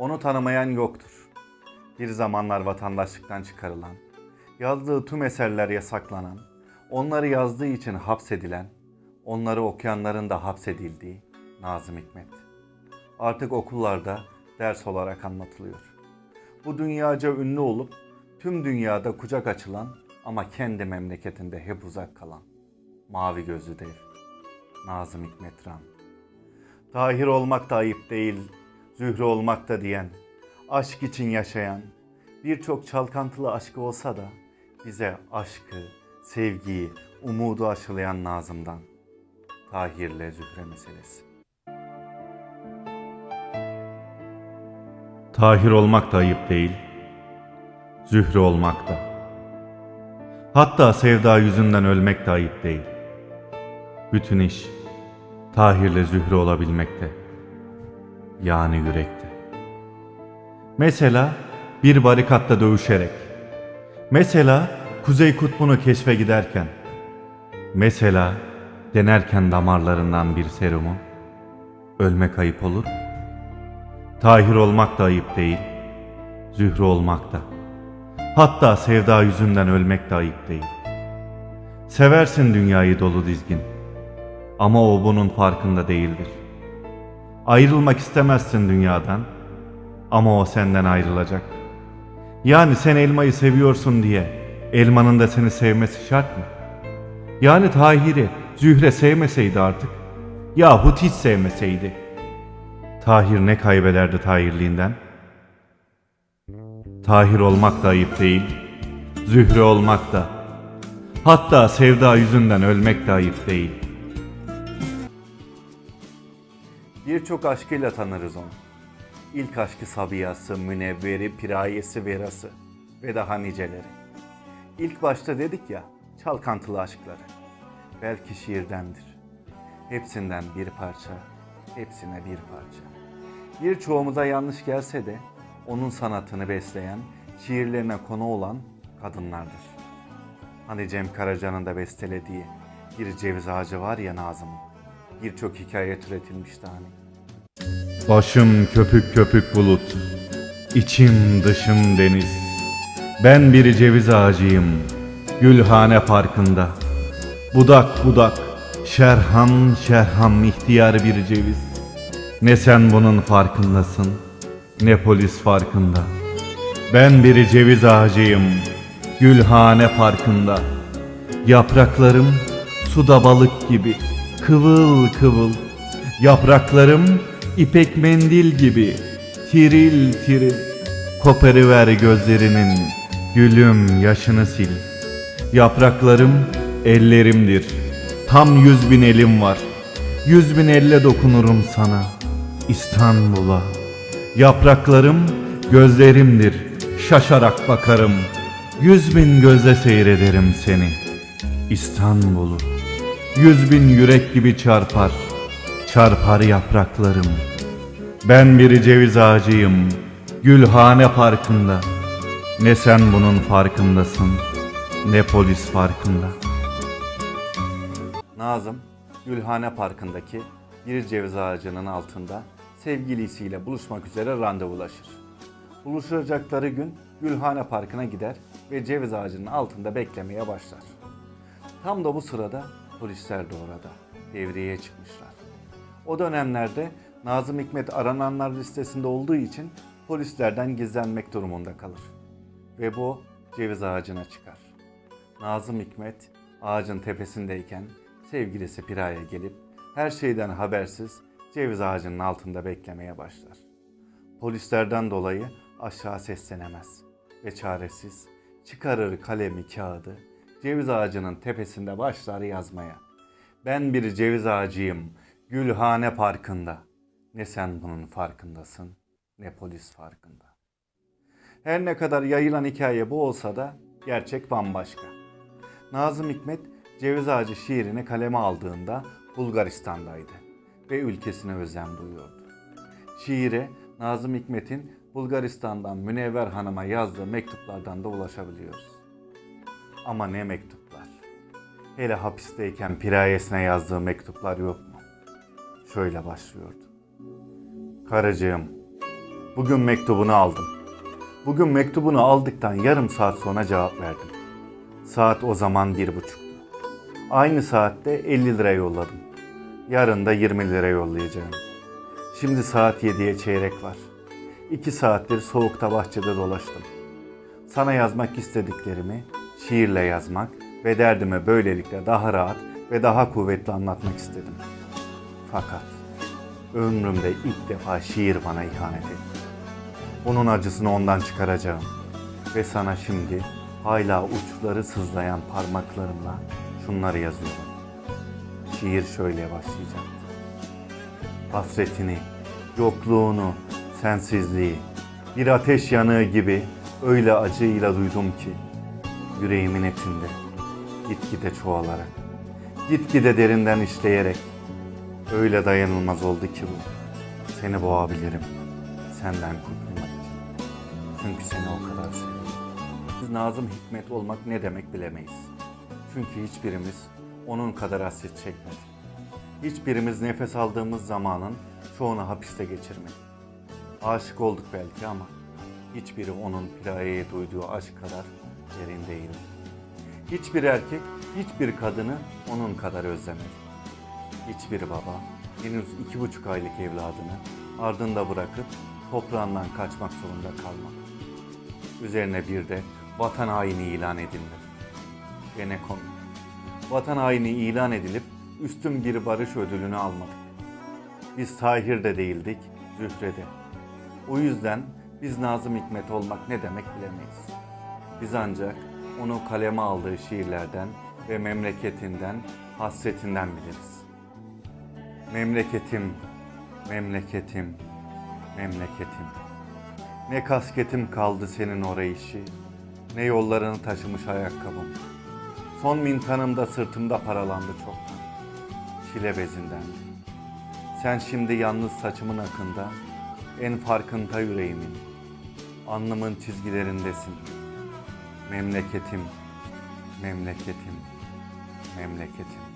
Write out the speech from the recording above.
Onu tanımayan yoktur. Bir zamanlar vatandaşlıktan çıkarılan, yazdığı tüm eserler yasaklanan, onları yazdığı için hapsedilen, onları okuyanların da hapsedildiği Nazım Hikmet. Artık okullarda ders olarak anlatılıyor. Bu dünyaca ünlü olup tüm dünyada kucak açılan ama kendi memleketinde hep uzak kalan mavi gözlü dev Nazım Hikmet Ran. Tahir olmak da ayıp değil, zühre olmak da diyen, aşk için yaşayan, birçok çalkantılı aşkı olsa da bize aşkı, sevgiyi, umudu aşılayan Nazım'dan. Tahir'le Zühre meselesi. Tahir olmak da ayıp değil, zühre olmak da. Hatta sevda yüzünden ölmek de ayıp değil. Bütün iş Tahir'le Zühre olabilmekte. Yani yürekte. Mesela bir barikatta dövüşerek. Mesela Kuzey Kutbu'nu keşfe giderken. Mesela denerken damarlarından bir serumu. Ölmek ayıp olur mu? Tahir olmak da ayıp değil. Zühre olmak da. Hatta sevda yüzünden ölmek de ayıp değil. Seversin dünyayı dolu dizgin. Ama o bunun farkında değildir. Ayrılmak istemezsin dünyadan. Ama o senden ayrılacak. Yani sen elmayı seviyorsun diye elmanın da seni sevmesi şart mı? Yani Tahir'i Zühre sevmeseydi artık yahut hiç sevmeseydi. Tahir ne kaybederdi Tahirliğinden? Tahir olmak da ayıp değil, Zühre olmak da. Hatta sevda yüzünden ölmek de ayıp değil. Birçok aşkıyla tanırız onu. İlk aşkı Sabiyası, Münevveri, Pirayesi, Verası ve daha niceleri. İlk başta dedik ya, çalkantılı aşkları. Belki şiirdendir. Hepsinden bir parça, hepsine bir parça. Birçoğumuza yanlış gelse de onun sanatını besleyen, şiirlerine konu olan kadınlardır. Hani Cem Karaca'nın da bestelediği bir ceviz ağacı var ya Nazım'ın. Birçok hikaye türetilmişti hani. Başım köpük köpük bulut, içim dışım deniz. Ben bir ceviz ağacıyım, Gülhane Parkı'nda. Budak budak, şerham şerham ihtiyar bir ceviz. Ne sen bunun farkındasın, ne polis farkında. Ben bir ceviz ağacıyım, Gülhane Parkı'nda. Yapraklarım suda balık gibi, kıvıl kıvıl. Yapraklarım ipek mendil gibi, tiril tiril. Koparıver gözlerinin, gülüm yaşını sil. Yapraklarım ellerimdir, tam yüz bin elim var. Yüz bin elle dokunurum sana, İstanbul'a. Yapraklarım gözlerimdir, şaşarak bakarım. Yüz bin gözle seyrederim seni, İstanbul'u. Yüz bin yürek gibi çarpar, çarpar yapraklarım. Ben bir ceviz ağacıyım, Gülhane Parkı'nda. Ne sen bunun farkındasın, ne polis farkında. Nazım, Gülhane Parkı'ndaki bir ceviz ağacının altında sevgilisiyle buluşmak üzere randevulaşır. Buluşacakları gün Gülhane Parkı'na gider ve ceviz ağacının altında beklemeye başlar. Tam da bu sırada polisler de orada. Devreye çıkmışlar. O dönemlerde Nazım Hikmet arananlar listesinde olduğu için polislerden gizlenmek durumunda kalır. Ve bu ceviz ağacına çıkar. Nazım Hikmet ağacın tepesindeyken sevgilisi Pira'ya gelip her şeyden habersiz ceviz ağacının altında beklemeye başlar. Polislerden dolayı aşağı seslenemez ve çaresiz çıkarır kalemi kağıdı ceviz ağacının tepesinde başlar yazmaya. Ben bir ceviz ağacıyım Gülhane Parkı'nda. Ne sen bunun farkındasın ne polis farkında. Her ne kadar yayılan hikaye bu olsa da gerçek bambaşka. Nazım Hikmet Ceviz Ağacı şiirini kaleme aldığında Bulgaristan'daydı ve ülkesine özlem duyuyordu. Şiire Nazım Hikmet'in Bulgaristan'dan Münevver Hanım'a yazdığı mektuplardan da ulaşabiliyoruz. Ama ne mektuplar. Hele hapisteyken pirayesine yazdığı mektuplar yok mu? Şöyle başlıyordu. Karıcığım, Bugün mektubunu aldım. Bugün mektubunu aldıktan yarım saat sonra cevap verdim. Saat o zaman bir buçuktu. Aynı saatte 50 lira yolladım. Yarın da 20 lira yollayacağım. Şimdi saat 7'ye çeyrek var. 2 saattir soğukta bahçede dolaştım. Sana yazmak istediklerimi şiirle yazmak ve derdimi böylelikle daha rahat ve daha kuvvetli anlatmak istedim. Fakat ömrümde ilk defa şiir bana ihanet etti. Onun acısını ondan çıkaracağım ve sana şimdi hala uçları sızlayan parmaklarımla şunları yazıyorum. Şiir şöyle başlayacak. Hasretini, yokluğunu, sensizliği, bir ateş yanığı gibi öyle acıyla duydum ki yüreğimin etinde gitgide çoğalarak, gitgide derinden işleyerek öyle dayanılmaz oldu ki bu. Seni boğabilirim senden kurtulmak için. Çünkü seni o kadar seviyorum. Biz Nazım Hikmet olmak ne demek bilemeyiz. Çünkü hiçbirimiz onun kadar hasret çekmedi. Hiçbirimiz nefes aldığımız zamanın çoğunu hapiste geçirmedi. Aşık olduk belki ama hiçbiri onun Piraye'ye duyduğu aşk kadar derin değildi. Hiçbir erkek hiçbir kadını onun kadar özlemedi. Hiçbir baba henüz iki buçuk aylık evladını ardında bırakıp toprağından kaçmak zorunda kalmadı. Üzerine bir de vatan haini ilan edildi. Ve ne komik. Vatan haini ilan edilip üstün bir barış ödülünü almadık. Biz Tahir'de değildik, Zühre'de. O yüzden biz Nazım Hikmet olmak ne demek bilemeyiz. Biz ancak onu kaleme aldığı şiirlerden ve memleketinden, hasretinden biliriz. Memleketim, memleketim, memleketim. Ne kasketim kaldı senin oraya işi, ne yollarını taşımış ayakkabım. Son mintanımda sırtımda paralandı çoktan. Şile bezinden. Sen şimdi yalnız saçımın akında, en farkında yüreğimin. Alnımın çizgilerindesin. Memleketim, memleketim, memleketim.